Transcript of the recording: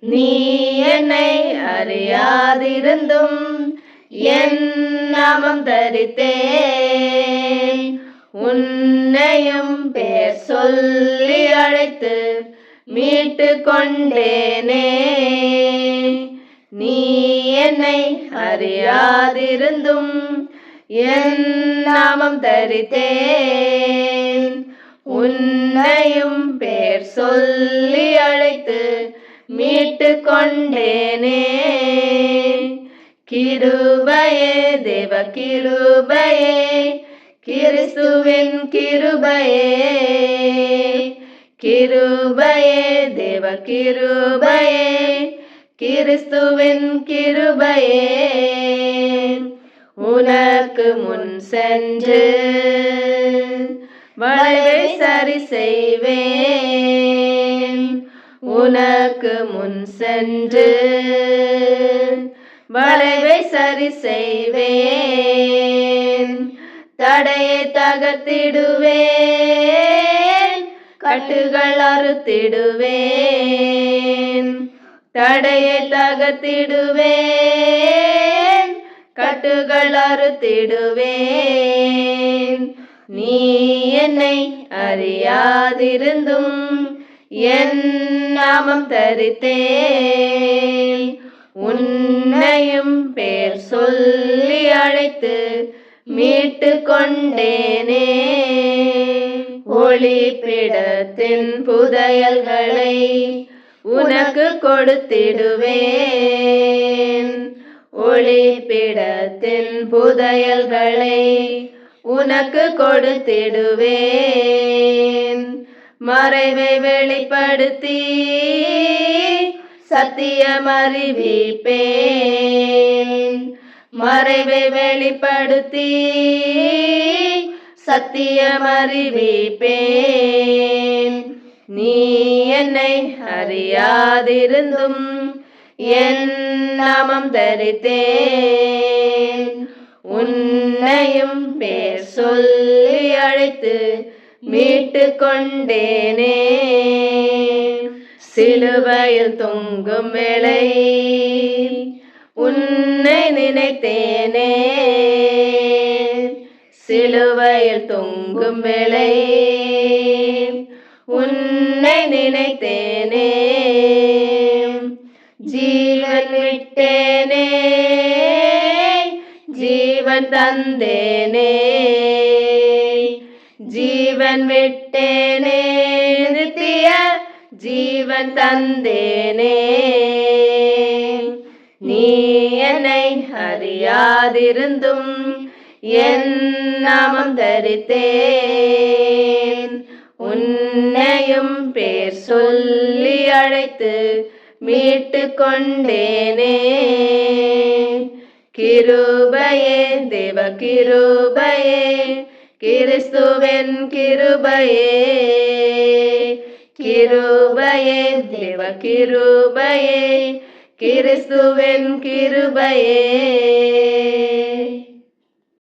நீ என்னை அறியாதிருந்தும் என் நாமம் தரித்தேன். உன்னையும் பேர் சொல்லி அழைத்து மீட்டு கொண்டேனே நீ என்னை அறியாதிருந்தும் என் நாமம் தரித்தேன். உன்னையும் பேர் சொல்லி அழைத்து மீட்டு கொண்டேனே கிருபையே தேவ கிருபையே கிறிஸ்துவின் கிருபையே. கிருபையே தேவ கிருபையே கிறிஸ்துவின் கிருபையே. உனக்கு முன் சென்று வளைவை சரி செய்வேன் உனக்கு முன் சென்று வளைவை சரி செய்வேன். தடையை தகர்த்திடுவேன். கட்டுகள் அறுத்திடுவேன். தடையை தகர்த்திடுவேன். கட்டுகள் அறுத்திடுவேன். நீ என்னை அறியாதிருந்தும் என் நாமம் தரித்தேன். உன்னையும் பேர் சொல்லி அழைத்து மீட்டு கொண்டேனே. ஒளிப்பிடத்தின் புதையல்களை உனக்கு கொடுத்திடுவேன். ஒளிப்பிடத்தின் புதையல்களை உனக்கு கொடுத்திடுவேன். மறைவை வெளிப்படுத்தி சத்தியம் அறிவிப்பேன் மறைவை வெளிப்படுத்தி சத்தியம் அறிவிப்பேன் நீ என்னை அறியாதிருந்தும் என் நாமம் தரித்தேன். உன்னையும் பேர் சொல்லி அழைத்து மீட்டு கொண்டேனே சிலுவையில் தொங்கும் வேளை உன்னை நினைத்தேனே. சிலுவையில் தொங்கும் வேளை உன்னை நினைத்தேனே. ஜீவன் விட்டேனே ஜீவன் தந்தேனே. ஜீவன் விட்டேனே நித்திய ஜீவன் தந்தேனே நீ என்னை அறியாதிருந்தும் என் நாமம் தரித்தேன் உன்னையும் பேர் சொல்லி அழைத்து மீட்டு கொண்டேனே கிருபையே தேவ கிருபையே கிறிஸ்துவின் கிருபையே. கிருபையே தேவ கிருபையே. கிறிஸ்துவின் கிருபையே.